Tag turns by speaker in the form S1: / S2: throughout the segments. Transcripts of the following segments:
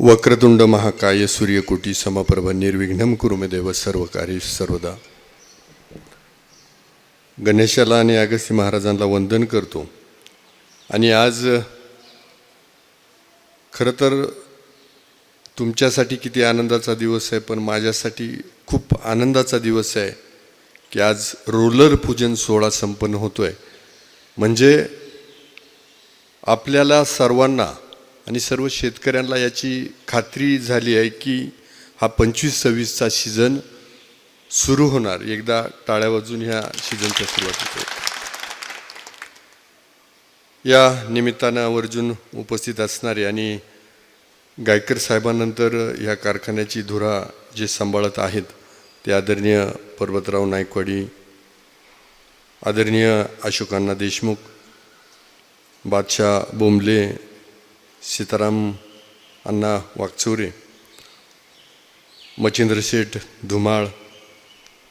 S1: वक्रतुंड महाकाय सूर्यकोटी समप्रभ निर्विघ्नम कुरुमे देव सर्व कार्य सर्वदा. गणेशाला आणि अगस्ती महाराजांना वंदन करतो. आणि आज खरं तर तुमच्यासाठी किती आनंदाचा दिवस आहे पण माझ्यासाठी खूप आनंदाचा दिवस आहे की आज रोलर पूजन सोहळा संपन्न होतो आहे म्हणजे आपल्याला सर्वांना आणि सर्व शेतकऱ्यांना याची खात्री झाली आहे की हा पंचवीस सव्वीसचा सीझन सुरू होणार. एकदा टाळ्या वाजून ह्या सीझनच्या सुरुवात होते. या निमित्तानं आवर्जून उपस्थित असणारे आणि गायकर साहेबांनंतर ह्या कारखान्याची धुरा जे सांभाळत आहेत ते आदरणीय पर्वतराव नायकवाडी आदरणीय अशोकांना देशमुख बादशाह बोंबले सीताराम अण्णा वागचौरे मच्छिंद्र शेठ धुमाळ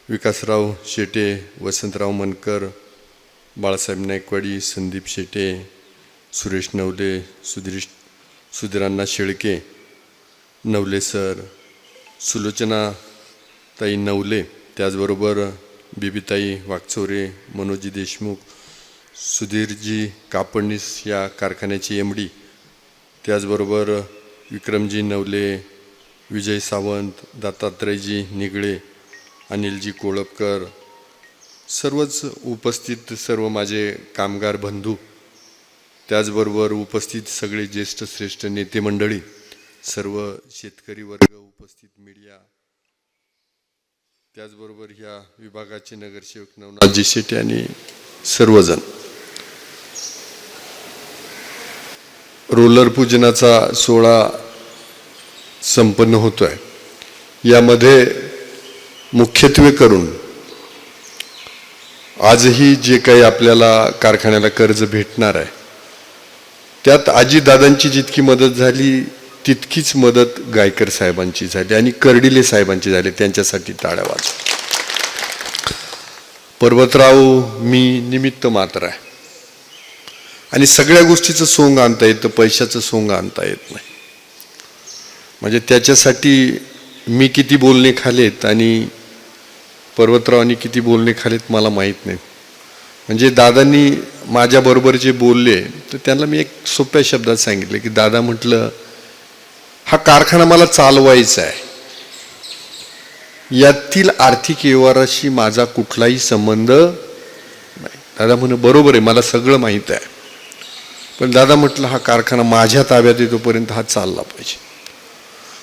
S1: विकासराव शेटे वसंतराव मनकर बाळासाहेब नायकवाडी संदीप शेटे सुरेश नवले सुधीर सुधीरांना शेळके नवले सर सुलोचना ताई नवले त्याचबरोबर बिबीताई वागचौरे मनोजी देशमुख सुधीरजी कापडणीस या कारखान्याचे एम डी त्याचबरोबर विक्रमजी नवले विजय सावंत दत्तात्रयजी निगळे अनिलजी कोळपकर सर्वच उपस्थित सर्व माझे कामगार बंधू त्याचबरोबर उपस्थित सगळे ज्येष्ठ श्रेष्ठ नेते मंडळी सर्व शेतकरी वर्ग उपस्थित मीडिया त्याचबरोबर ह्या विभागाचे नगरसेवक नवनाथजी शेट्टी आणि सर्वजण. रोलर पूजनाचा सोहळा संपन्न होतोय. यामध्ये मुख्यत्वे करून आजही जे काही आपल्याला कारखान्याला कर्ज भेटणार आहे त्यात आजीदादांची जितकी मदत झाली तितकीच मदत गायकर साहेबांची झाली आणि कर्डिले साहेबांची झाली त्यांच्यासाठी टाळ्या वाज पर्वतराव मी निमित्त मात्र आहे. आणि सगळ्या गोष्टीचं सोंग आणता येतं पैशाचं सोंग आणता येत नाही. म्हणजे त्याच्यासाठी मी किती बोलणे खालेत आणि पर्वतरावांनी किती बोलणे खालेत मला माहीत नाही. म्हणजे दादांनी माझ्याबरोबर जे बोलले तर त्यांना मी एक सोप्या शब्दात सांगितलं की दादा म्हटलं हा कारखाना मला चालवायचा आहे. यातील आर्थिक व्यवहाराशी माझा कुठलाही संबंध नाही. दादा म्हणे बरोबर आहे मला सगळं माहीत आहे. पण दादा म्हटलं हा कारखाना माझ्या ताब्यात येतोपर्यंत हा चालला पाहिजे.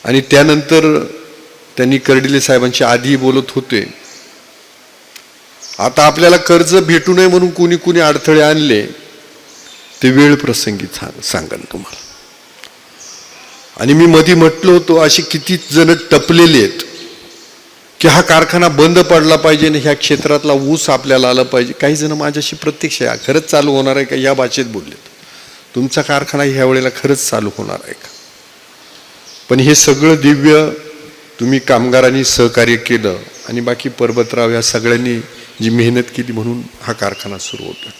S1: आणि त्यानंतर त्यांनी कर्डिले साहेबांशी आधी बोलत होते आता आपल्याला कर्ज भेटू नये म्हणून कुणी कुणी अडथळे आणले ते वेळ प्रसंगी सांग सांगन तुम्हाला. आणि मी मधी म्हटलो होतो असे किती जण टपलेले आहेत की हा कारखाना बंद पडला पाहिजे आणि ह्या क्षेत्रातला ऊस आपल्याला आला पाहिजे. काही जण माझ्याशी प्रत्यक्ष खरंच चालू होणार आहे का? या भाषेत बोलले. तुमचा कारखाना ह्या वेळेला खरंच चालू होणार आहे का? पण हे सगळं दिव्य तुम्ही कामगारांनी सहकार्य केलं आणि बाकी पर्वतराव या सगळ्यांनी जी मेहनत केली म्हणून हा कारखाना सुरू होतो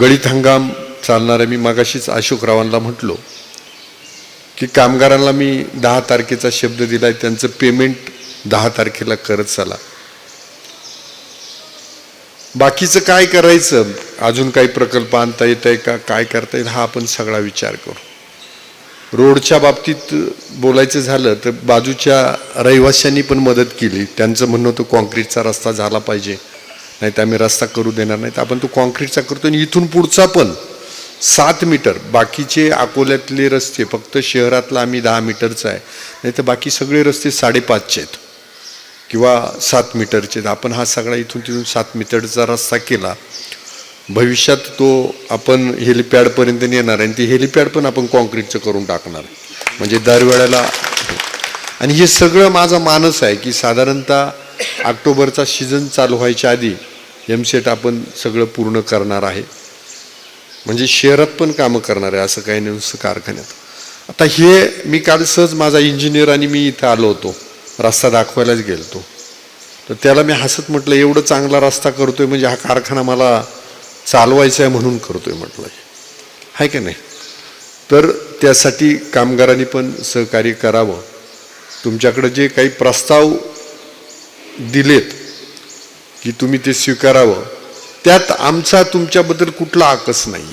S1: गळीत हंगाम चालणाऱ्या मी मागाशीच अशोकरावांना म्हटलो की कामगारांना मी दहा तारखेचा शब्द दिलाय त्यांचं पेमेंट दहा तारखेला करत चला. बाकीचं काय करायचं? अजून काही प्रकल्प आणता येत आहे का? काय करता येईल? हा आपण सगळा विचार करू. रोडच्या बाबतीत बोलायचं झालं तर बाजूच्या रहिवाशांनी पण मदत केली. त्यांचं म्हणणं होतं कॉन्क्रीटचा रस्ता झाला पाहिजे. नाही तर आम्ही रस्ता करू देणार नाही तर आपण तो कॉन्क्रीटचा करतो आणि इथून पुढचा पण सात मीटर. बाकीचे अकोल्यातले रस्ते फक्त शहरातला आम्ही दहा मीटरचा आहे. नाही तर बाकी सगळे रस्ते साडेपाचचे आहेत. किंवा सात मीटरचे आहेत. आपण हा सगळा इथून तिथून सात मीटरचा रस्ता केला. भविष्यात तो आपण हेलिपॅडपर्यंत नेणार आहे आणि ते हेलिपॅड पण आपण कॉन्क्रीटचं करून टाकणार. म्हणजे दरवेळेला आणि हे सगळं माझा मानस आहे की साधारणतः ऑक्टोबरचा सीझन चालू व्हायच्या आधी एमसेट आपण सगळं पूर्ण करणार आहे. म्हणजे शहरात पण कामं करणार आहे असं काही नाही नुसतं कारखान्यात. आता हे मी काल सहज माझा इंजिनियर आणि मी इथं आलो होतो. रस्ता दाखवायलाच गेलो तर त्याला मी हसत म्हटलं एवढं चांगला रस्ता करतोय म्हणजे हा कारखाना मला चालवायचं आहे म्हणून करतोय म्हटलं आहे का नाही? तर त्यासाठी कामगारांनी पण सहकार्य करावं. तुमच्याकडे जे काही प्रस्ताव दिलेत की तुम्ही ते स्वीकारावं त्यात आमचा तुमच्याबद्दल कुठला आकस नाही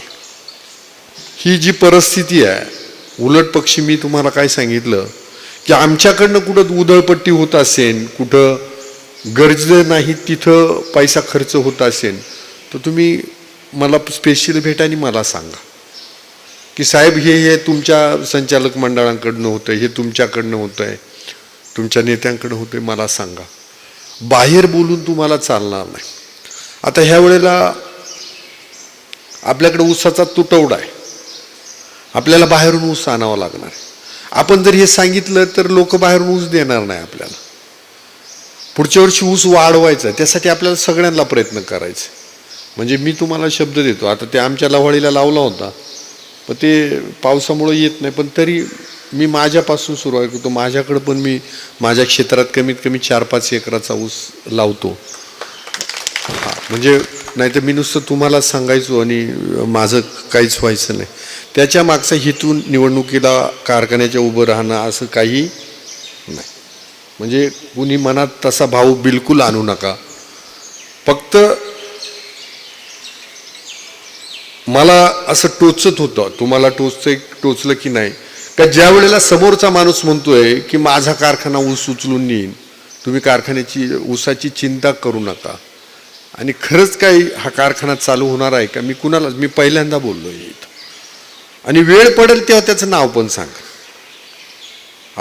S1: ही जी परिस्थिती आहे उलट पक्षी मी तुम्हाला काय सांगितलं की आमच्याकडनं कुठं उधळपट्टी होत असेल कुठं गरज नाही तिथं पैसा खर्च होत असेल तर तुम्ही मला स्पेशल भेटा आणि मला सांगा. की साहेब हे हे तुमच्या संचालक मंडळांकडनं होतं हे तुमच्याकडनं होतं आहे तुमच्या नेत्यांकडनं होतं आहे मला सांगा. बाहेर बोलून तुम्हाला चालणार नाही. आता ह्या वेळेला आपल्याकडे ऊसाचा तुटवडा आहे. आपल्याला बाहेरून ऊस आणावा लागणार आहे. आपण जर हे सांगितलं तर लोक बाहेरून ऊस देणार नाही आपल्याला. पुढच्या वर्षी ऊस वाढवायचा आहे. त्यासाठी आपल्याला सगळ्यांना प्रयत्न करायचे. म्हणजे मी तुम्हाला शब्द देतो. आता ते आमच्या लवाळीला लावला होता. पण ते पावसामुळं येत नाही. पण तरी मी माझ्यापासून सुरुवात करतो. माझ्याकडं पण मी माझ्या क्षेत्रात कमीत कमी चार पाच एकराचा ऊस लावतो. हा म्हणजे नाही तर मी नुसतं तुम्हाला सांगायचो आणि माझं काहीच व्हायचं नाही. त्याच्या मागचा हेतू निवडणुकीला कारखान्याच्या उभं राहणं असं काही नाही. म्हणजे कुणी मनात तसा भाव बिलकुल आणू नका. फक्त मला असं टोचत होतं तुम्हाला टोचतं टोचलं की नाही? का ज्या वेळेला समोरचा माणूस म्हणतोय की माझा कारखाना ऊस उचलून नेईन तुम्ही कारखान्याची ऊसाची चिंता करू नका. आणि खरंच काही हा कारखाना चालू होणार आहे का? मी कुणाला मी पहिल्यांदा बोललो इथं. आणि वेळ पडेल तेव्हा त्याचं नाव पण सांगा.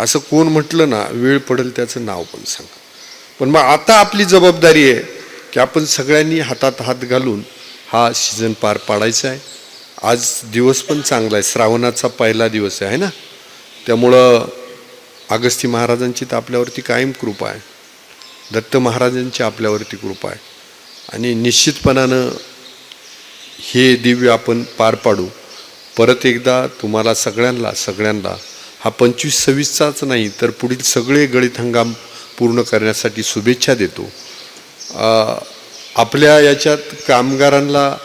S1: असं कोण म्हटलं ना वेळ पडेल त्याचं नाव पण सांगा. पण मग आता आपली जबाबदारी आहे की आपण सगळ्यांनी हातात हात घालून हा सीझन पार पाडायचा आहे. आज दिवस पण चांगला आहे. श्रावणाचा पहिला दिवस आहे ना? त्यामुळं अगस्ती महाराजांची तर आपल्यावरती कायम कृपा आहे. दत्त महाराजांची आपल्यावरती कृपा आहे. आणि निश्चितपणानं हे दिव्य आपण पार पाडू. परत एकदा तुम्हाला सगळ्यांना सगळ्यांना हा पंचवीस सव्वीसचाच नाही तर पुढील सगळे गळीत हंगाम पूर्ण करण्यासाठी शुभेच्छा देतो. आपल्या याच्यात कामगारांना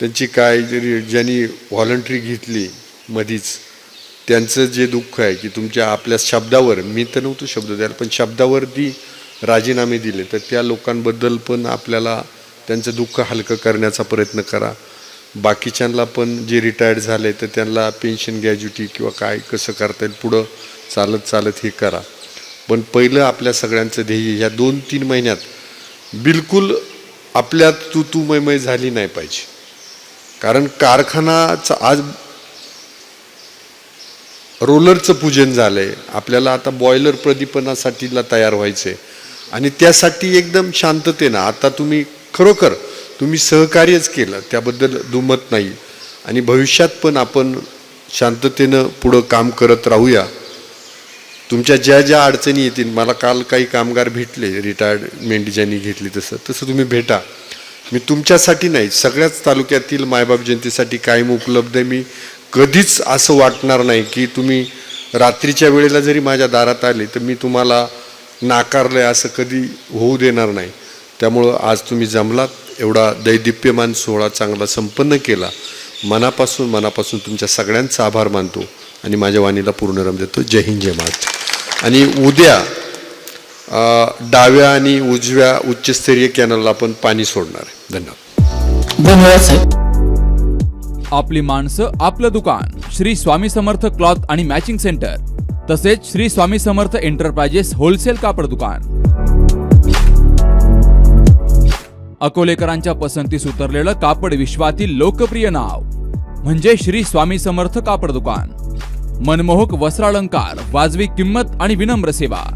S1: त्यांची काय जरी ज्यांनी व्हॉलंटरी घेतली मधीच त्यांचं जे दुःख आहे की तुमच्या आपल्या शब्दावर मी तर नव्हतो शब्द द्यायला पण शब्दावरती राजीनामे दिले तर त्या लोकांबद्दल पण आपल्याला त्यांचं दुःख हलकं करण्याचा प्रयत्न करा. बाकीच्यांना पण जे रिटायर्ड झाले तर त्यांना पेन्शन ग्रॅज्युटी किंवा काय कसं करता येईल पुढं चालत चालत हे करा. पण पहिलं आपल्या सगळ्यांचं ध्येय ह्या दोन तीन महिन्यात बिलकुल आपल्यात तू तू मैमय झाली नाही पाहिजे. कारण कारखानाचं आज रोलरचं पूजन झालं आहे आपल्याला आता बॉयलर प्रदीपनासाठीला तयार व्हायचं आहे आणि त्यासाठी एकदम शांततेनं आता तुम्ही खरोखर तुम्ही सहकार्यच केलं त्याबद्दल दुमत नाही. आणि भविष्यात पण आपण शांततेनं पुढं काम करत राहूया. तुमच्या ज्या ज्या अडचणी येतील मला काल काही कामगार भेटले रिटायर्डमेंट ज्यांनी घेतली तसं तसं तुम्ही भेटा. मी तुमच्यासाठी नाही सगळ्याच तालुक्यातील मायबाप जयंतीसाठी कायम उपलब्ध आहे. मी कधीच असं वाटणार नाही की तुम्ही रात्रीच्या वेळेला जरी माझ्या दारात आले तर मी तुम्हाला नाकारलं आहे असं कधी होऊ देणार नाही. त्यामुळं आज तुम्ही जमलात एवढा दैदिप्यमान सोहळा चांगला संपन्न केला. मनापासून मनापासून तुमच्या सगळ्यांचा आभार मानतो आणि माझ्या वाणीला पूर्णरम देतो. जय हिंद जय महाराष्ट्र. आणि उद्या डाव्या आणि उजव्या उच्चस्तरीय कॅनलला आपण पाणी सोडणार आहे. धन्यवाद.
S2: धन्यवाद साहेब.
S3: आपली माणसं आपलं दुकान श्री स्वामी समर्थ क्लॉथ आणि मॅचिंग सेंटर तसेच श्री स्वामी समर्थ एंटरप्राइजेस होलसेल कापड दुकान. अकोलेकरांच्या पसंतीस उतरलेलं कापड विश्वातील लोकप्रिय नाव म्हणजे श्री स्वामी समर्थ कापड दुकान. मनमोहक वस्त्रालंकार वाजवी किंमत आणि विनम्र सेवा.